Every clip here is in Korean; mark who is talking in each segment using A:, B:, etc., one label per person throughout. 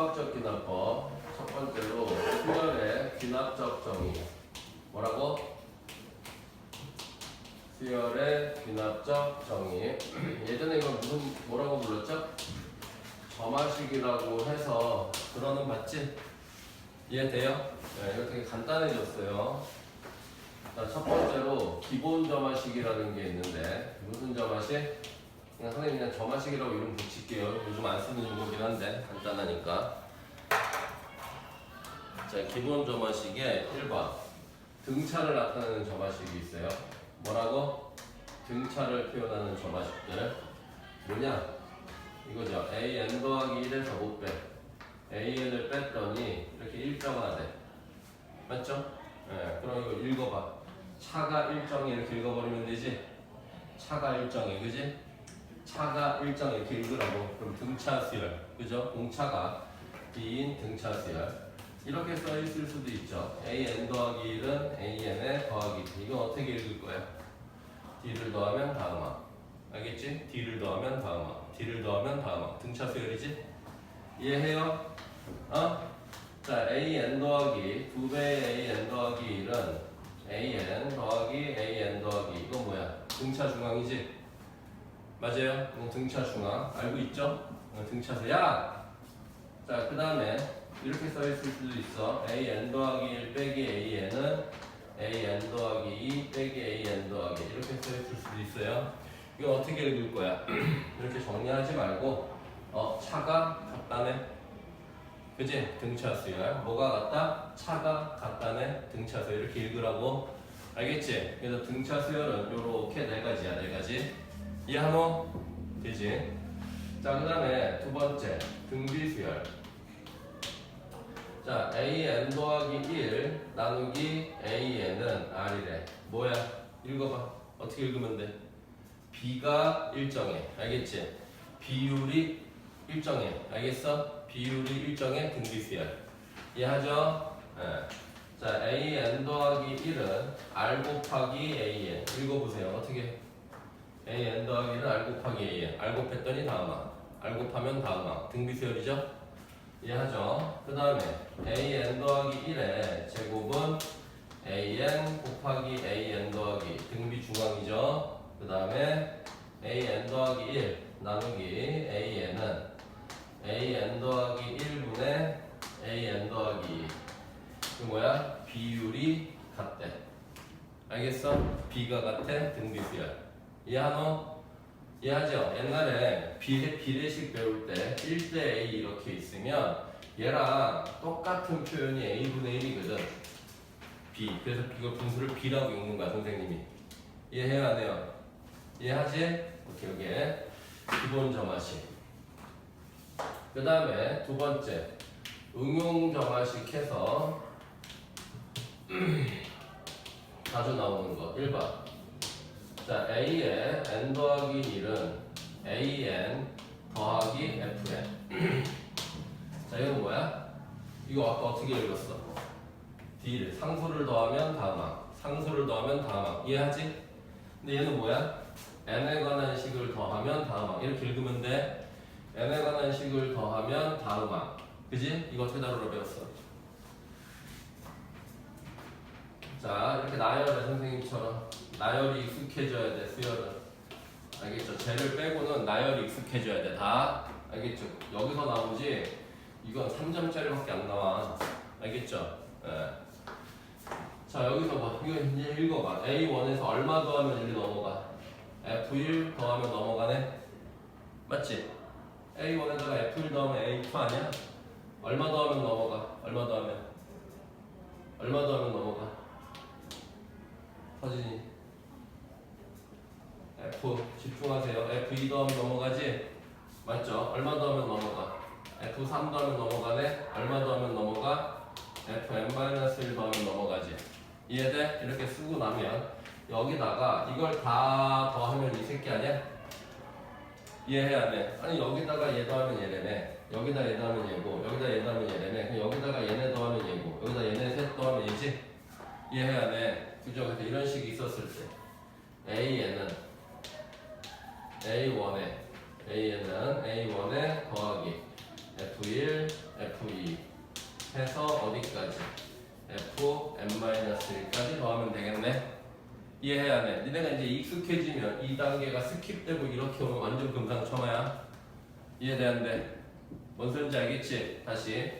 A: 수학적 귀납법 첫 번째로 수열의 귀납적 정의 뭐라고? 수열의 귀납적 정의 예전에 이거 무슨 뭐라고 불렀죠? 점화식이라고 해서 들어는 봤지? 이해돼요? 네, 이거 되게 간단해졌어요. 자, 첫 번째로 기본 점화식이라는 게 있는데 무슨 점화식? 그냥 선생님 그냥 점화식이라고 이름 붙일게요. 요즘 안 쓰는 용어긴 한데 간단하니까. 자, 기본 점화식에 1번 등차를 나타내는 점화식이 있어요. 뭐라고? 등차를 표현하는 점화식들 뭐냐? 이거죠. a n 더하기 1에서 못 빼. an을 뺐더니 이렇게 일정하대. 맞죠? 예, 그럼 이거 읽어봐. 차가 일정해 이렇게 읽어버리면 되지? 차가 일정해, 그지? 차가 일정해 이렇게 읽으라고. 그럼 등차 수열, 그죠? 공차가 B인 등차 수열. 이렇게 써 있을 수도 있죠. an 더하기 1은 an에 더하기 D. 이건 어떻게 읽을 거야? D를 더하면 다음화. 알겠지? D를 더하면 다음화. D를 더하면 다음화. 등차 수열이지? 이해해요? 어? 자, an 더하기 2배의 an 더하기 1은 an 더하기 an 더하기 이건 뭐야? 등차 중앙이지? 맞아요? 등차 중앙 알고 있죠? 어, 등차수 야! 자, 그 다음에 이렇게 써 있을 수도 있어 an 더하기 1 빼기 an은 an 더하기 2 빼기 an 더하기 이렇게 써 있을 수도 있어요 이거 어떻게 읽을 거야? 이렇게 정리하지 말고 어, 차가 같다네 그지? 등차 수열. 뭐가 같다? 차가 같다네. 등차 수열. 이렇게 읽으라고. 알겠지? 그래서 등차 수열은 요렇게 네 가지야, 네 가지. 이해하노? 되지? 자, 그 다음에 두 번째. 등비 수열. 자, an 더하기 1 나누기 an은 r이래. 뭐야? 읽어봐. 어떻게 읽으면 돼? b가 일정해. 알겠지? 비율이 일정해. 알겠어? 비율이 일정해 등비수열. 이해하죠? 예. 자, an 더하기 1은 r 곱하기 an. 읽어보세요. 어떻게? an 더하기 1은 r 곱하기 an. r 곱했더니 다음항. r 곱하면 다음항. 등비수열이죠? 이해하죠? 그 다음에 an 더하기 1의 제곱은 an 곱하기 an 더하기 등비 중앙이죠? 그 다음에 an 더하기 1 나누기 an은 an 더하기 1분의 an 더하기 2. 그 뭐야? 비율이 같대. 알겠어? B가 같아 등비수열. 이해하노? 이해하죠? 옛날에 비례, 비례식 배울 때 1대 A 이렇게 있으면 얘랑 똑같은 표현이 A분의 1이거든. B. 그래서 이거 분수를 B라고 읽는 거야, 선생님이. 이해해야 안 해요? 이해하지? 오케이, 오케이. 기본 점화식. 그 다음에 두 번째 응용 정화식 해서 자주 나오는 거 1번 자 A의 n 더하기 1은 AN 더하기 FN 자 이건 뭐야? 이거 아까 어떻게 읽었어? D를 상수를 더하면 다음항 상수를 더하면 다음항 이해하지? 근데 얘는 뭐야? n에 관한 식을 더하면 다음항 이렇게 읽으면 돼 n에 관한 식을 더하면 다음항 그지? 이거 다루라 배웠어? 자 이렇게 나열해 선생님처럼 나열이 익숙해져야 돼 수열은 알겠죠? 쟤를 빼고는 나열이 익숙해져야 돼다 알겠죠? 여기서 나오지 이건 3점짜리밖에 안 나와 알겠죠? 예. 자 여기서 뭐 이거 이제 읽어봐 A1에서 얼마 더하면 1이 넘어가 F1 더하면 넘어가네 맞지? A1에다가 F1 더하면 A2 아니야? 얼마 더하면 넘어가? 얼마 더하면? 얼마 더하면 넘어가? 서진이 F 집중하세요 F2 더하면 넘어가지? 맞죠? 얼마 더하면 넘어가? F3 더하면 넘어가네? 얼마 더하면 넘어가? Fn-1 더하면 넘어가지 이해돼? 이렇게 쓰고 나면 여기다가 이걸 다 더하면 이 새끼 아니야? 이해해야 돼. 아니 여기다가 얘 더하면 얘네네. 여기다 얘 더하면 얘고 여기다 얘 더하면 얘네네. 그럼 여기다가 얘네 더하면 얘고 여기다 얘네 셋 더하면 얘지. 이해해야 돼. 그죠? 그래서 이런 식이 있었을 때 AN은 A1에 AN은 A1에 더하기 F1, 해서 어디까지? f n-1까지 더하면 되겠네. 이해해야 돼. 니네가 이제 익숙해지면 이 단계가 스킵되고 이렇게 오면 완전 금상첨화야. 이해되는데? 뭔 소린지 알겠지? 다시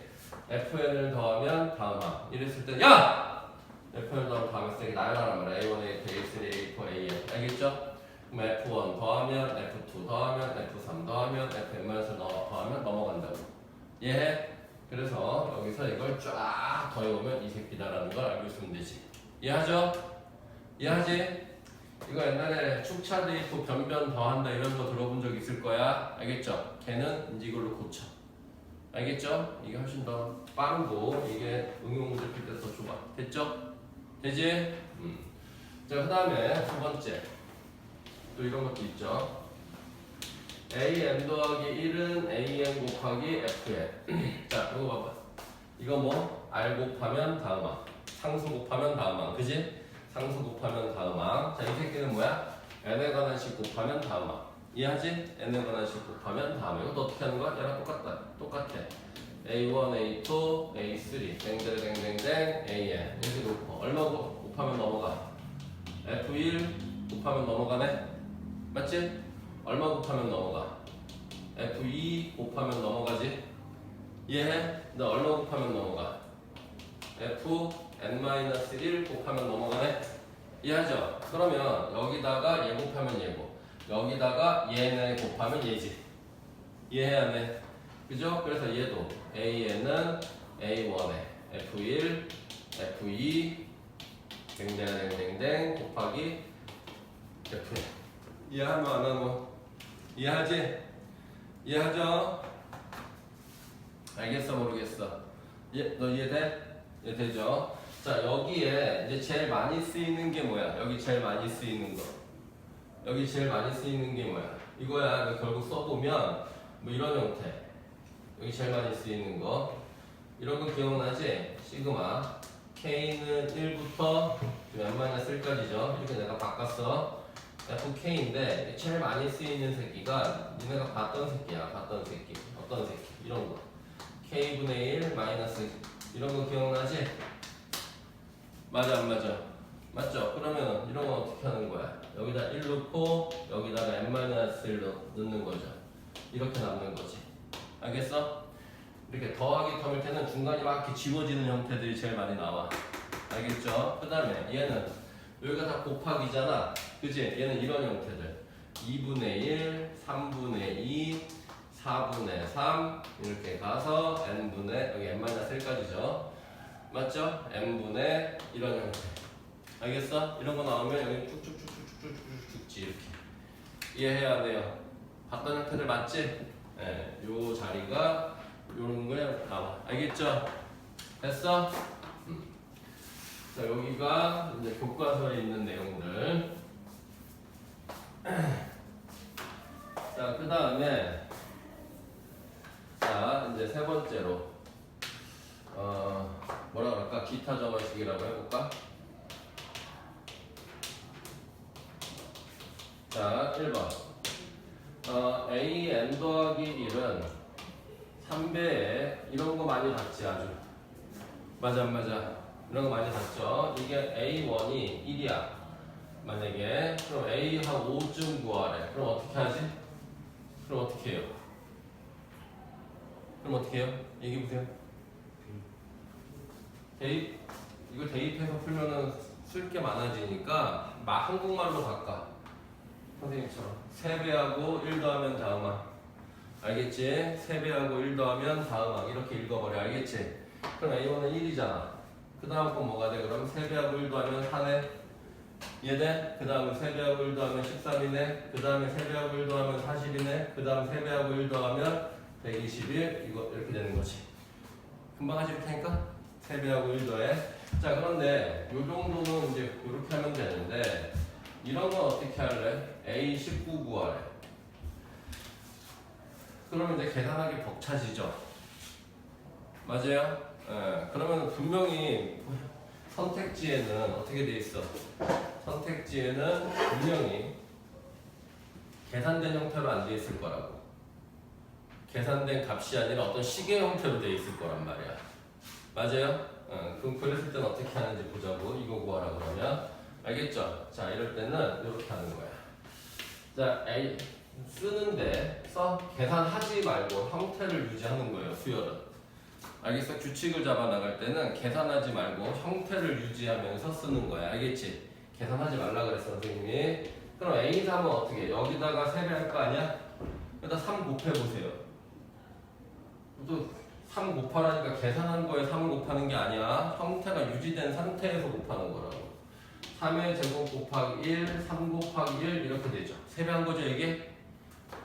A: fn을 더하면 다음화. 이랬을 때 야! fn을 더하면 다음에 쓰기 나열하란 말이야. a1, a2, a3, a4, an. 알겠죠? 그럼 f1 더하면 f2 더하면 f3 더하면 fn을 더하면 넘어간다고. 이해해? 그래서 여기서 이걸 쫙 더해오면 이 새끼다라는 걸 알고 있으면 되지. 이해하죠? 이해하지? 이거 옛날에 축차 데이터 변변 더한다 이런 거 들어본 적 있을 거야. 알겠죠? 걔는 이제 이걸로 고쳐. 알겠죠? 이게 훨씬 더 빠르고 이게 응용 문제 풀때더 좋아. 됐죠? 되지? 음. 자, 그 다음에 두 번째. 또 이런 것도 있죠. am 더하기 1은 am 곱하기 fn. 자, 이거 봐봐. 이거 뭐? r 곱하면 다음항. 상수 곱하면 다음항. 그지? 상수 곱하면 다음항. 자, 이 새끼는 뭐야? n에 관한 식 곱하면 다음항. 이해하지? n에 관한 식 곱하면 다음항. 이것도 어떻게 하는 거야? 얘랑 똑같다. 똑같아. a1, a2, a3, 땡땡땡땡땡, an. 이렇게 놓고. 얼마 곱- 곱하면 넘어가? f1 곱하면 넘어가네? 맞지? 얼마 곱하면 넘어가? F2 곱하면 넘어가지? 이해해? 너 얼마 곱하면 넘어가? F n-1 곱하면 넘어가네? 이해하죠? 그러면 여기다가 얘 곱하면 얘고 여기다가 얘네 곱하면 얘지 이해해야 돼 그죠? 그래서 얘도 AN은 A1에 F1, F2 댕댕댕댕댕 곱하기 F1 이해하면 안 하면 이해하지? 이해하죠? 알겠어 모르겠어? 예, 너 이해돼? 이해 되죠? 자 여기에 이제 제일 많이 쓰이는 게 뭐야? 여기 제일 많이 쓰이는 거 여기 제일 많이 쓰이는 게 뭐야? 이거야 이거 결국 써보면 뭐 이런 형태 여기 제일 많이 쓰이는 거 이런 거 기억나지? 시그마 K는 1부터 n-1까지죠 이렇게 내가 바꿨어 FK인데 제일 많이 쓰이는 새끼가 니네가 봤던 새끼야 봤던 새끼 어떤 새끼 이런 거 K분의 1 마이너스 이런 거 기억나지? 맞아 안 맞아? 맞죠? 그러면 이런 건 어떻게 하는 거야? 여기다 1 넣고 여기다가 n-1 넣는 거죠 이렇게 남는 거지 알겠어? 이렇게 더하기 텀일 때는 중간이 막 이렇게 지워지는 형태들이 제일 많이 나와 알겠죠? 그 다음에 얘는 여기가 다 곱하기잖아 그지? 얘는 이런 형태들 2분의 1, 3분의 2, 4분의 3 이렇게 가서 n분의 여기 n-1까지죠 맞죠? n분의 이런 형태 알겠어? 이런 거 나오면 여기 쭉쭉쭉쭉쭉쭉쭉 죽지 이렇게 이해해야 돼요 봤던 형태들 맞지? 네, 요 자리가 요런 거에 나와 알겠죠? 됐어? 음. 자 여기가 이제 교과서에 있는 내용들. 자 그 다음에 자 이제 세 번째로 어 뭐라 그럴까? 기타 점화식이라고 해볼까? 자 1번. 어, a n 더하기 1은 3배에 이런 거 많이 봤지 아주. 맞아 안 맞아 이런 거 많이 봤죠? 이게 a1이 1이야. 만약에 그럼 a 한 5쯤 구하래. 그럼 어떻게 하지? 그럼 어떻게 해요? 그럼 어떻게 해요? 얘기해 보세요. 대입. 이거 대입해서 풀면은 쓸 게 많아지니까 막 한국말로 바꿔. 선생님처럼. 3배하고 1 더하면 다음항. 알겠지? 3배하고 1 더하면 다음항. 이렇게 읽어버려. 알겠지? 그럼 A1은 1이잖아 그 다음 거 뭐가 돼? 그럼 3배하고 1 더하면 4네 얘네? 그 다음에 3배하고 1 더하면 13이네 그 다음에 3배하고 1 더하면 40이네 그 다음 3배하고 1 더하면 121 이거 이렇게 되는 거지 금방 하실 테니까 3배하고 1 더해 자 그런데 요 정도는 이제 이렇게 하면 되는데 이런 건 어떻게 할래? A19 구하래. 그러면 이제 계산하기 벅차지죠. 맞아요? 예, 그러면 분명히 선택지에는 어떻게 돼 있어? 선택지에는 분명히 계산된 형태로 안 돼 있을 거라고. 계산된 값이 아니라 어떤 시계 형태로 돼 있을 거란 말이야. 맞아요? 어, 그럼 그랬을 땐 어떻게 하는지 보자고 이거 구하라 그러면 알겠죠? 자 이럴 때는 이렇게 하는 거야 자 A 쓰는데 써 계산하지 말고 형태를 유지하는 거예요 수열은 알겠어? 규칙을 잡아 나갈 때는 계산하지 말고 형태를 유지하면서 쓰는 거야 알겠지? 계산하지 말라 그랬어 선생님이 그럼 A 3은 어떻게 해? 여기다가 세배할 거 아니야? 여기다 3 곱해보세요 또 3 곱하라니까 계산한 거에 3 곱하는 게 아니야. 형태가 유지된 상태에서 곱하는 거라고. 3의 제곱 곱하기 1, 3 곱하기 1 이렇게 되죠. 세배한 거죠 이게?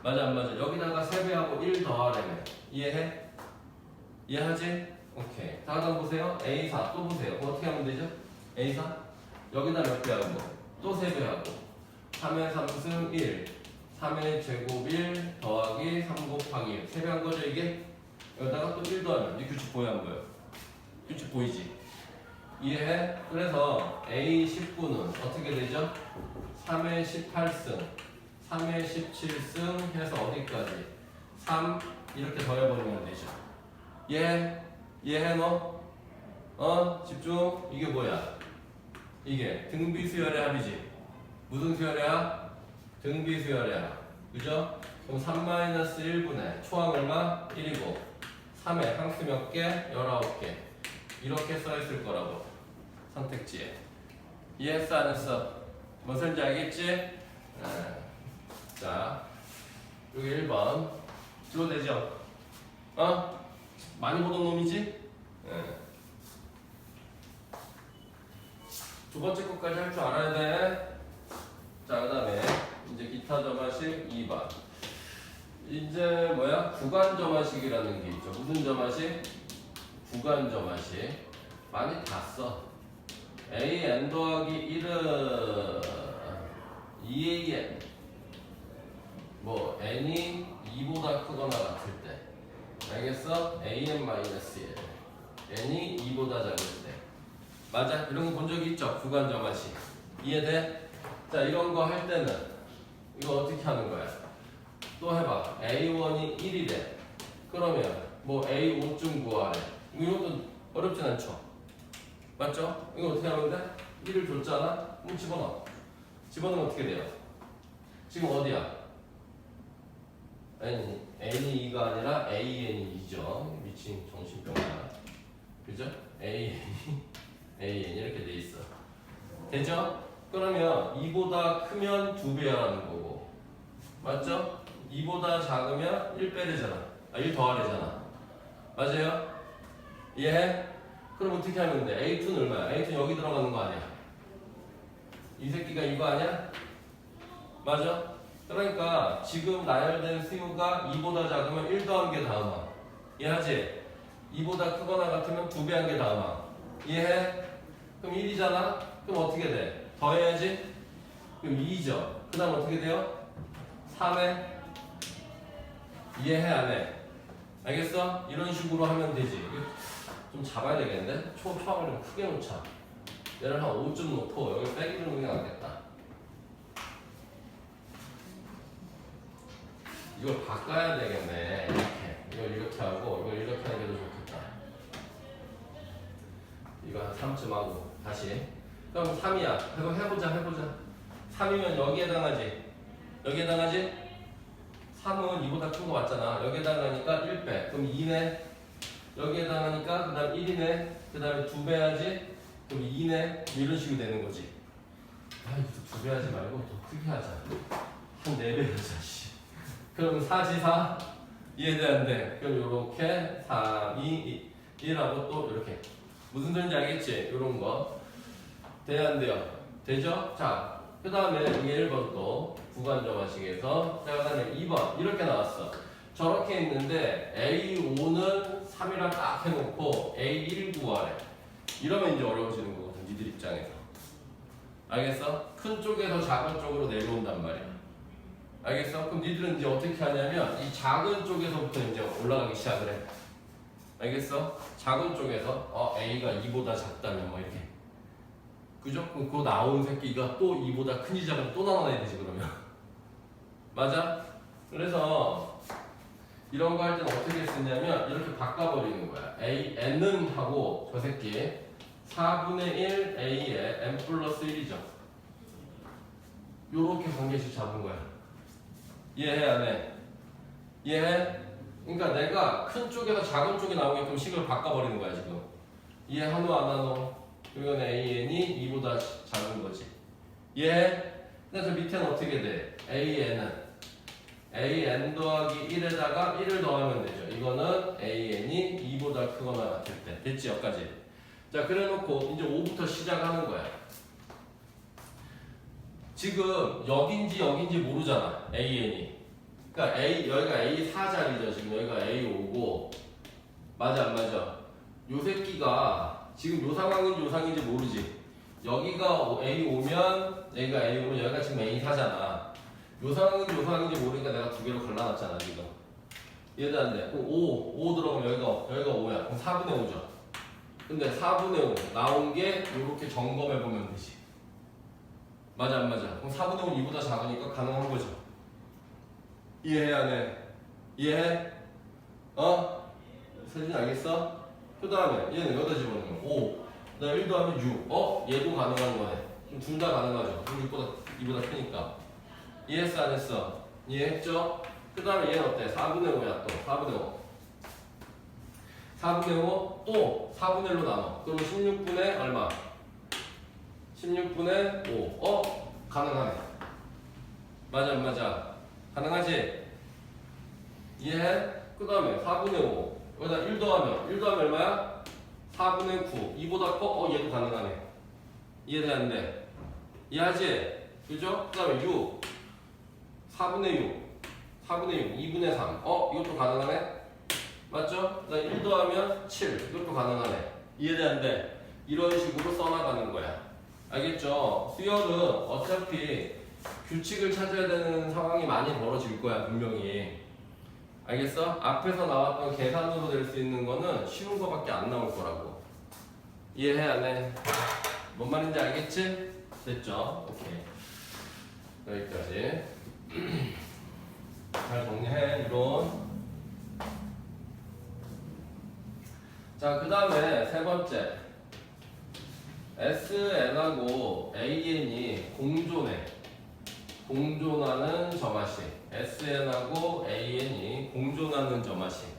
A: 맞아 안 맞아? 여기다가 세배하고 1 더하려면 이해해? 이해하지? 오케이. 다음 보세요. A4 또 보세요. 그거 어떻게 하면 되죠? A4 여기다 몇 배 하고 또 세 배 하고 3의 3승 1 3의 제곱 1 더하기 3 곱하기 1 세배한 거죠 이게? 여기다가 또 1도 하면 이 규칙 보여 안 보여? 규칙 보이지? 이해해? 그래서 A19는 어떻게 되죠? 3의 18승 3의 17승 해서 어디까지? 3 이렇게 더해버리면 되죠 이해해? 이해해 너? 어? 집중 이게 뭐야? 이게 등비수열의 합이지 무슨 수열이야? 등비수열의 합 그죠? 그럼 3-1분의 초항 얼마? 1이고 3에 항수 몇 개? 19개 이렇게 써있을 거라고 선택지에 이해했어 안 했어? 뭔 소린지 알겠지? 아, 자 여기 1번 들어도 되죠? 어? 많이 보던 놈이지? 예. 두 번째 것까지 할 줄 알아야 돼. 자, 그 다음에 이제 기타 점화식 2번. 이제 뭐야? 구간 점화식이라는 게 있죠. 무슨 점화식? 구간 점화식. 많이 봤어. a n 더하기 1은 2an. 뭐 n이 2보다 크거나 같을 때. 알겠어? an 마이너스 1. n이 2보다 작을 때. 맞아? 이런 거 본 적이 있죠? 구간 점화식. 이해돼? 자, 이런 거 할 때는 이거 어떻게 하는 거야? 또 해봐. A1이 1이래. 그러면 뭐 A5쯤 구하래. 이것도 어렵진 않죠? 맞죠? 이거 어떻게 하면 돼? 1을 줬잖아? 그럼 집어넣어. 집어넣으면 어떻게 돼요? 지금 어디야? 아니, N이 2가 아니라 AN이 2죠. 미친 정신병이야. 그죠? AN이 AN 이렇게 돼 있어. 되죠? 그러면 2보다 크면 2배하라는 거고. 맞죠? 2보다 작으면 1 빼래잖아. 아, 1 더하래잖아. 맞아요? 이해해? 그럼 어떻게 하면 돼? A2는 얼마야? A2 여기 들어가는 거 아니야? 이 새끼가 이거 아니야? 맞아? 그러니까 지금 나열된 수유가 2보다 작으면 1 더한 게 다음아. 이해하지? 2보다 크거나 같으면 2배 한 게 다음아. 이해해? 그럼 1이잖아? 그럼 어떻게 돼? 더해야지? 그럼 2죠. 그 다음 어떻게 돼요? 3에 이해해 안 해? 알겠어? 이런 식으로 하면 되지. 좀 잡아야 되겠는데? 초, 초항을 좀 크게 놓자. 얘를 한 5점 놓고 여기 빼기 주는 게 낫겠다. 이걸 바꿔야 되겠네. 이렇게. 이걸 이렇게 하고 이걸 이렇게 하는 게 더 좋겠다. 이거 한 3쯤 하고 다시. 그럼 3이야. 해보, 해보자, 해보자. 3이면 여기에 해당하지. 여기에 해당하지? 3은 2보다 큰 거 맞잖아. 여기에 해당하니까 1배. 그럼 2네. 여기에 해당하니까 그 다음 1이네. 그 다음에 2배 하지? 그럼 2네. 이런 식으로 되는 거지. 아, 이거 2배 하지 말고 더 크게 하자. 한 4배 하자, 씨. 그럼 4지 4? 이해돼 안 돼? 그럼 요렇게 3, 2, 1 하고 또 이렇게. 무슨 소리인지 알겠지? 요런 거. 돼야 안 돼요? 되죠? 자, 그 다음에 이게 1번 또 구간점화식에서 자, 그 다음에 2번 이렇게 나왔어. 저렇게 있는데 A5는 3이랑 딱 해놓고 A1 구하래. 이러면 이제 어려워지는 거거든, 니들 입장에서. 알겠어? 큰 쪽에서 작은 쪽으로 내려온단 말이야. 알겠어? 그럼 니들은 이제 어떻게 하냐면 이 작은 쪽에서부터 이제 올라가기 시작을 해. 알겠어? 작은 쪽에서 어 A가 2보다 작다면 뭐 이렇게 그죠? 그럼 그 나온 새끼가 또 2보다 큰지 작은 또 나눠야 되지 그러면 맞아? 그래서 이런 거 할 때는 어떻게 쓰냐면 이렇게 바꿔버리는 거야. a n은 하고 저 새끼 4분의 1 a에 n 플러스 1이죠. 요렇게 관계식 잡은 거야. 이해해 안 해? 이해해? 그러니까 내가 큰 쪽에서 작은 쪽이 나오게끔 식을 바꿔버리는 거야 지금. 이해하노 안 하노? 이건 an이 2보다 작은 거지. 이해해? 근데 저 밑에는 어떻게 돼? an은 an 더하기 1에다가 1을 더하면 되죠. 이거는 an이 2보다 크거나 같을 때. 됐지 여기까지. 자 그래 놓고 이제 5부터 시작하는 거야. 지금 여긴지 여긴지 모르잖아. an이. 그러니까 a 여기가 a 4 자리죠. 지금 여기가 a 5고 맞아 안 맞아? 요 새끼가 지금 요 상황인지 요 상황인지 모르지. 여기가 a 5면 여기가 a 5면 여기가 지금 a 4잖아. 요 상황인지 요 상황인지 모르니까 내가 두 개로 갈라놨잖아 지금. 이해도 안 돼. 그럼 5, 5 들어가면 여기가 여기가 5야. 그럼 4분의 5죠. 근데 4분의 5 나온 게 이렇게 점검해 보면 되지. 맞아 안 맞아? 그럼 4분의 5는 2보다 작으니까 가능한 거죠. 이해해 안 해? 이해해? 어? 세진 알겠어? 그 다음에 얘는 여기다 집어넣으면 5. 나1 더하면 6. 어? 얘도 가능한 거네. 둘다 가능하죠. 그럼 6보다 2보다 크니까. 이해했어 안 했어? 이해했죠? 그 다음에 얘는 어때? 4분의 5야 또 4분의 5 4분의 5 또 4분의 1로 나눠 그러면 16분의 얼마? 16분의 5 어? 가능하네 맞아 안 맞아? 가능하지? 이해해? 그 다음에 4분의 5 여기다 1 더하면 1 더하면 얼마야? 4분의 9 2보다 커? 어 얘도 가능하네 이해되는데 이해하지? 그죠? 그 다음에 6 4분의 6 4분의 6 2분의 3 어? 이것도 가능하네? 맞죠? 나1 더하면 7 이것도 가능하네 이해되는데 이런 식으로 써나가는 거야 알겠죠? 수열은 어차피 규칙을 찾아야 되는 상황이 많이 벌어질 거야 분명히 알겠어? 앞에서 나왔던 계산으로 될 수 있는 거는 쉬운 거밖에 안 나올 거라고 이해해 안 해? 뭔 말인지 알겠지? 됐죠? 오케이 여기까지 잘 정리해 이론 자그 다음에 세 번째 SN하고 AN이 공존해. 공존하는 점화식. SN하고 AN이 공존하는 점화식.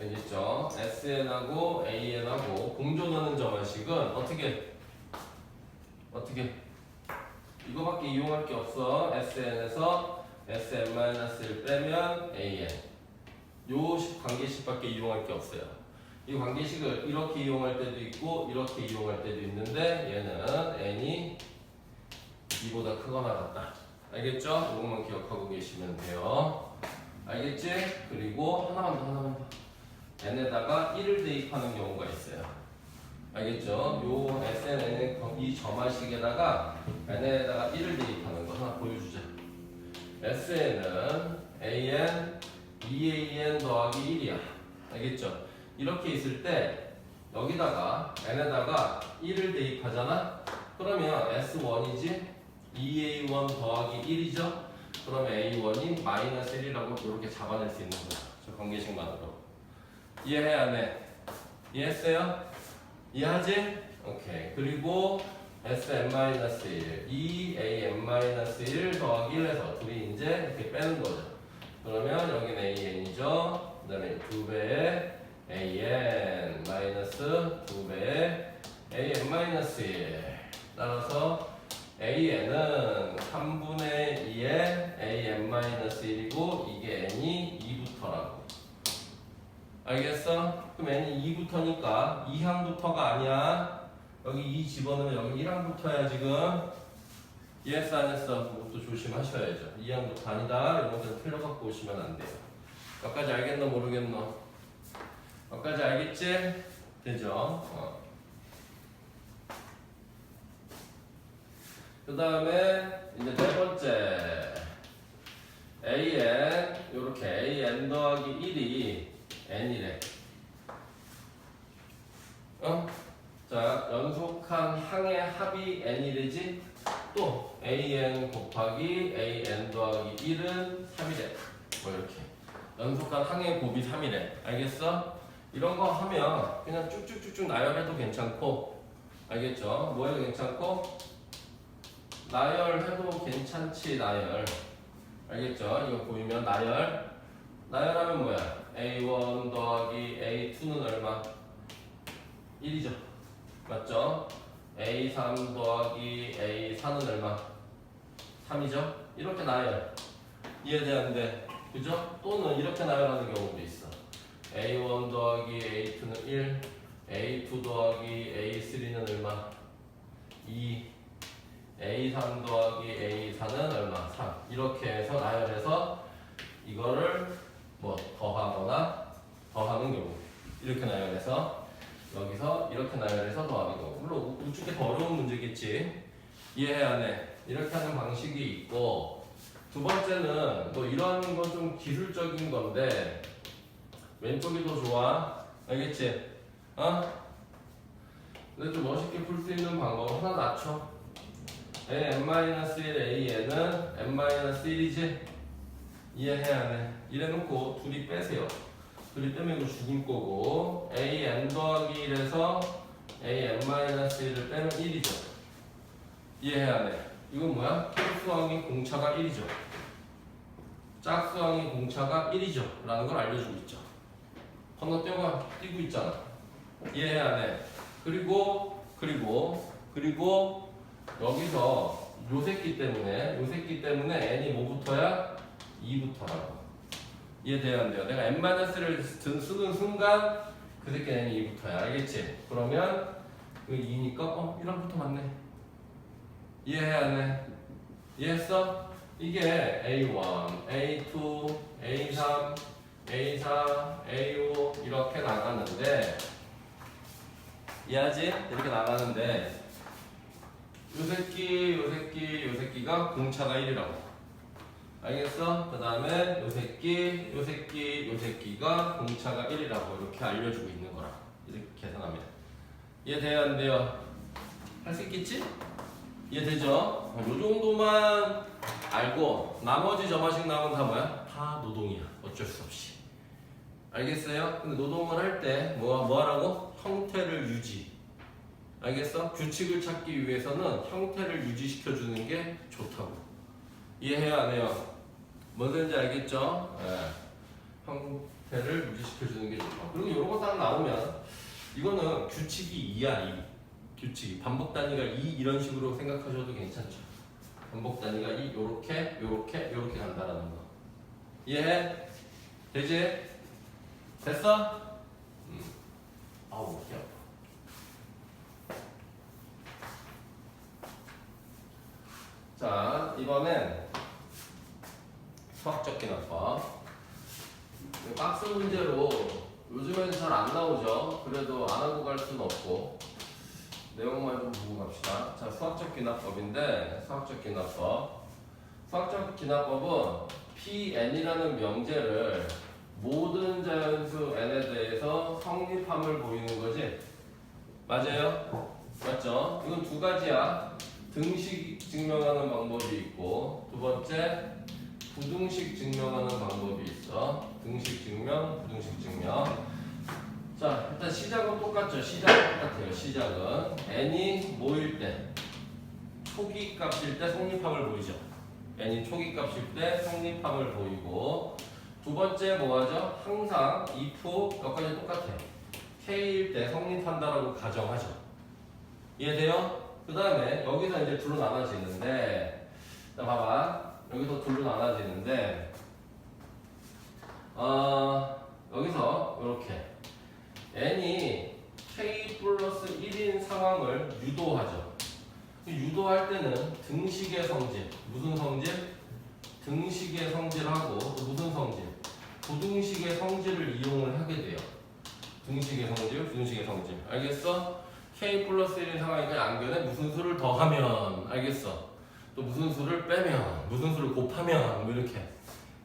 A: 알겠죠? SN하고 AN하고 공존하는 점화식은 어떻게 어떻게? 이거밖에 이용할 게 없어. SN에서 SN-1 빼면 AN. 요 식- 관계식밖에 이용할 게 없어요 이 관계식을 이렇게 이용할 때도 있고 이렇게 이용할 때도 있는데 얘는 n이 2보다 크거나 같다. 알겠죠? 이것만 기억하고 계시면 돼요. 알겠지? 그리고 하나만 더 하나만 더 n에다가 1을 대입하는 경우가 있어요. 알겠죠? 요 SN은 이 점화식에다가 n에다가 1을 대입하는 거 하나 보여주자. SN은 AN 2AN 더하기 1이야. 알겠죠? 이렇게 있을 때 여기다가 n에다가 1을 대입하잖아. 그러면 S1이지 2A1 더하기 1이죠. 그러면 A1이 마이너스 1이라고 이렇게 잡아낼 수 있는 거야. 저 관계식만으로. 이해해 안 해? 이해했어요? 이해하지? 오케이. 그리고 Sn-1, 2An-1 더하기 1에서 둘이 이제 이렇게 빼는 거죠. 그러면 여기는 AN이죠. 그 다음에 2배의 an 마이너스 2배의 an 마이너스 1 따라서 an은 3분의 2의 an 마이너스 1이고 이게 n이 2부터라고. 알겠어? 그럼 n이 2부터니까 2항부터가 아니야. 여기 2 집어넣으면 여기 1항부터야 지금. 이해했어 안 했어? 그것도 조심하셔야죠. 2항부터 아니다. 이런 것들은 틀려 갖고 오시면 안 돼요. 여기까지 알겠노 모르겠노? 여기까지 알겠지? 되죠? 어. 그 다음에 이제 네 번째 AN 요렇게 AN 더하기 1이 N이래 어? 자 연속한 항의 합이 N이래지 또 AN 곱하기 AN 더하기 1은 3이래 뭐 이렇게 연속한 항해 곱이 3이래. 알겠어? 이런 거 하면 그냥 쭉쭉쭉쭉 나열해도 괜찮고 알겠죠? 뭐 해도 괜찮고 나열해도 괜찮지 나열 알겠죠? 이거 보이면 나열 나열하면 뭐야? A1 더하기 A2는 얼마? 1이죠 맞죠? A3 더하기 A4는 얼마? 3이죠? 이렇게 나열 이해되는데 그죠? 또는 이렇게 나열하는 경우도 있어 A1 더하기 A2는 1 A2 더하기 A3는 얼마? 2 A3 더하기 A4는 얼마? 3 이렇게 해서 나열해서 이거를 뭐 더하거나 더하는 경우. 이렇게 나열해서 여기서 이렇게 나열해서 더하는 경우. 물론 우측에 더 어려운 문제겠지. 이해해야 돼 이렇게 하는 방식이 있고 두 번째는 뭐 이런 건좀 기술적인 건데 왼쪽이 더 좋아. 알겠지? 어? 근데 좀 멋있게 풀 수 있는 방법 하나 낮춰. A n-1 a는 n-1이지? 이해해야 돼 이래놓고 둘이 빼세요. 둘이 빼면 이거 죽을 거고. A n 더하기 1에서 a n-1을 빼면 1이죠. 이해해야 돼 이건 뭐야? 큰 공차가 1이죠. 짝수항의 공차가 1이죠. 라는 걸 알려주고 있죠 건너뛰어가 뛰고 있잖아 이해해야 돼 그리고 그리고 그리고 여기서 요 새끼 때문에 요 새끼 때문에 n이 뭐부터야? 2부터라고 이해돼야 안 돼요? 내가 n-를 쓰는 순간 그 새끼 n이 2부터야 알겠지? 그러면 그 2니까 어 1항부터 맞네 이해해야 돼? 이해했어? 이게 A1, A2, A3, A4, A5 이렇게 나가는데 이해하지? 이렇게 나가는데 요 새끼, 요 새끼, 요 새끼가 공차가 1이라고 알겠어? 그 다음에 요 새끼, 요 새끼, 요 새끼가 공차가 1이라고 이렇게 알려주고 있는 거라 이렇게 계산합니다 이해돼야 안 돼요? 할 수 있겠지? 이해되죠? 요 정도만 알고 나머지 점화식 나오면 다 뭐야? 다 노동이야 어쩔 수 없이 알겠어요? 근데 노동을 할 때 뭐, 뭐 하라고? 형태를 유지 알겠어? 규칙을 찾기 위해서는 형태를 유지시켜 주는 게 좋다고 이해해야 안 해요? 뭔 소리인지 알겠죠? 예. 형태를 유지시켜 주는 게 좋다고 그리고 이런 거 딱 나오면 이거는 규칙이 2야 2 규칙이 반복 단위가 2 이런 식으로 생각하셔도 괜찮죠 반복 단위가 2 요렇게 요렇게 요렇게 간다라는 거 이해해? 되지? 됐어? 음. 아우 머리 아파 자 이번엔 수학적 기납법. 박스 문제로 요즘엔 잘안 나오죠? 그래도 안 하고 갈 수는 없고. 내용만 좀 보고 갑시다. 자 수학적 기납법인데 수학적 기납법. 수학적 기납법은 Pn이라는 명제를 모든 자연수 n에 대해서 성립함을 보이는 거지? 맞아요? 맞죠? 이건 두 가지야. 등식 증명하는 방법이 있고 두 번째 부등식 증명하는 방법이 있어. 등식 증명, 부등식 증명. 자 일단 시작은 똑같죠. 시작은 똑같아요 시작은. N이 뭐일 때 초기 값일 때 성립함을 보이죠? N이 초기 값일 때 성립함을 보이고 두 번째 뭐하죠? 항상 if 여기까지 똑같아요 k일 때 성립한다라고 가정하죠 이해돼요? 그 다음에 여기서 이제 둘로 나눠지는데 자 봐봐 여기서 둘로 나눠지는데 어 여기서 이렇게 n이 k 플러스 1인 상황을 유도하죠 유도할 때는 등식의 성질 무슨 성질? 등식의 성질하고 또 무슨 성질? 부등식의 성질을 이용을 하게 돼요 등식의 성질, 부등식의 성질 알겠어? k 플러스 1인 상황이니까 안견에 무슨 수를 더하면 알겠어? 또 무슨 수를 빼면 무슨 수를 곱하면 뭐 이렇게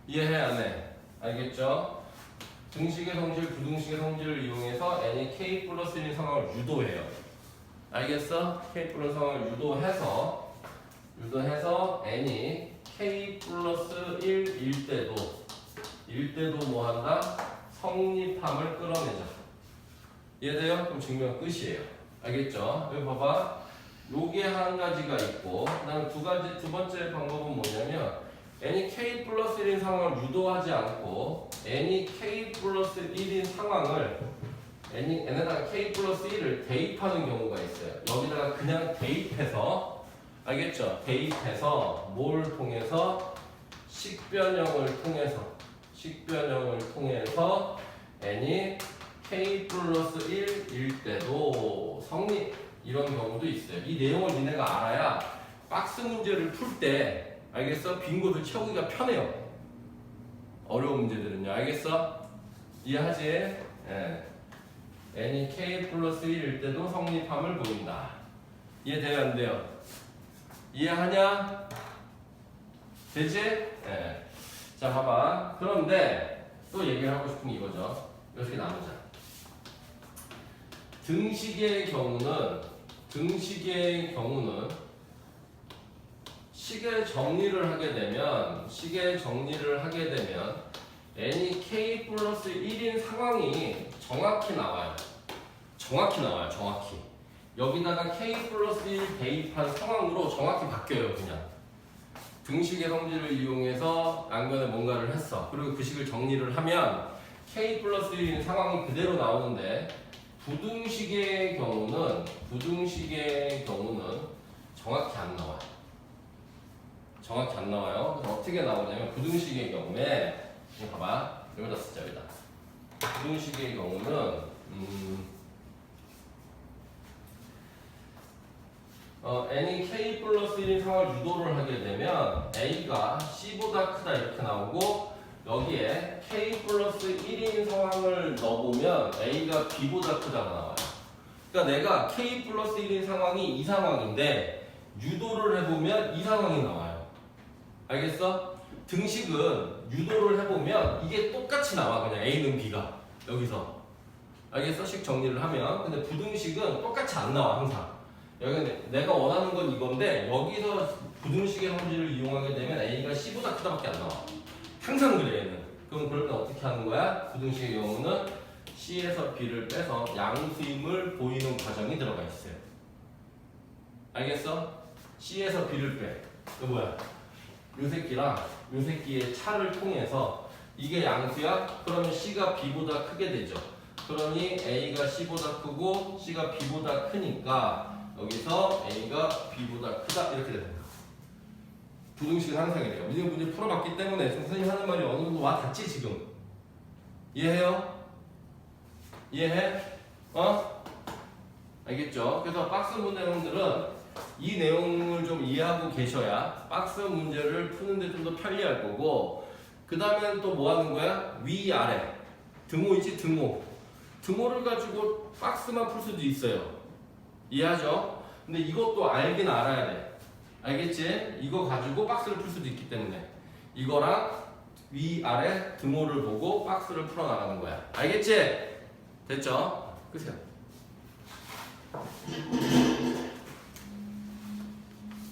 A: 이해해야 해 알겠죠? 등식의 성질, 부등식의 성질을 이용해서 n이 k 플러스 1인 상황을 유도해요 알겠어? k 플러스 상황을 유도해서 유도해서 n이 k 플러스 1일 때도 일 때도 뭐 한다? 성립함을 끌어내자. 이해돼요? 그럼 증명 끝이에요. 알겠죠? 여기 봐봐. 요게 한 가지가 있고, 그 다음 두 가지, 두 번째 방법은 뭐냐면, n이 k 플러스 1인 상황을 유도하지 않고, n이 k 플러스 1인 상황을, n이, n에다가 k 플러스 1을 대입하는 경우가 있어요. 여기다가 그냥 대입해서, 알겠죠? 대입해서, 뭘 통해서? 식변형을 통해서, 식변형을 통해서, n이 k 플러스 1일 때도 성립 이런 경우도 있어요. 이 내용을 니네가 알아야 박스 문제를 풀때 알겠어? 빈 곳을 채우기가 편해요. 어려운 문제들은요. 알겠어? 이해하지? 예. n이 k 플러스 1일 때도 성립함을 보인다. 이해돼요? 안 돼요? 이해하냐? 되지? 예. 자, 봐봐. 그런데 또 얘기를 하고 싶은 게 이거죠. 이렇게 나누자. 등식의 경우는 등식의 경우는 식의 정리를 하게 되면 식의 정리를 하게 되면 n이 k 플러스 1인 상황이 정확히 나와요. 정확히 나와요. 정확히. 여기다가 k 플러스 1 대입한 상황으로 정확히 바뀌어요. 그냥. 등식의 성질을 이용해서 양변에 뭔가를 했어. 그리고 그 식을 정리를 하면 k 플러스 1인 상황이 그대로 나오는데 부등식의 경우는 부등식의 경우는 정확히 안 나와요. 정확히 안 나와요. 그래서 어떻게 나오냐면 부등식의 경우에 이거 봐봐 여기다 쓰자 여기다. 부등식의 경우는 음, 어, n이 k 플러스 1인 상황을 유도를 하게 되면 a가 c보다 크다 이렇게 나오고 여기에 k 플러스 1인 상황을 넣어보면 a가 b보다 크다가 나와요. 그러니까 내가 k 플러스 1인 상황이 이 상황인데 유도를 해보면 이 상황이 나와요. 알겠어? 등식은 유도를 해보면 이게 똑같이 나와 그냥 a는 b가 여기서 알겠어? 식 정리를 하면 근데 부등식은 똑같이 안 나와 항상 여기 내가 원하는 건 이건데 여기서 부등식의 성질을 이용하게 되면 a가 c보다 크다밖에 안 나와 항상 그래 얘는 그럼 그럴 때 어떻게 하는 거야? 부등식의 경우는 C에서 B를 빼서 양수임을 보이는 과정이 들어가 있어요 알겠어? C에서 B를 빼 이거 뭐야? 요 새끼랑 요 새끼의 차를 통해서 이게 양수야? 그러면 C가 B보다 크게 되죠 그러니 A가 C보다 크고 C가 B보다 크니까 여기서 A가 B보다 크다 이렇게 거야 부등식은 항상 이래요. 민영 문제 풀어봤기 때문에 선생님 하는 말이 어느 정도 와 닿지 지금. 이해해요? 이해해? 어? 알겠죠? 그래서 박스 문제형들은 이 내용을 좀 이해하고 계셔야 박스 문제를 푸는데 좀 더 편리할 거고 그 다음에는 또 뭐 하는 거야? 위, 아래. 등호 있지? 등호. 등호를 가지고 박스만 풀 수도 있어요. 이해하죠? 근데 이것도 알긴 알아야 돼. 알겠지? 이거 가지고 박스를 풀 수도 있기 때문에 이거랑 위 아래 등호를 보고 박스를 풀어 나가는 거야. 알겠지? 됐죠? 끄세요.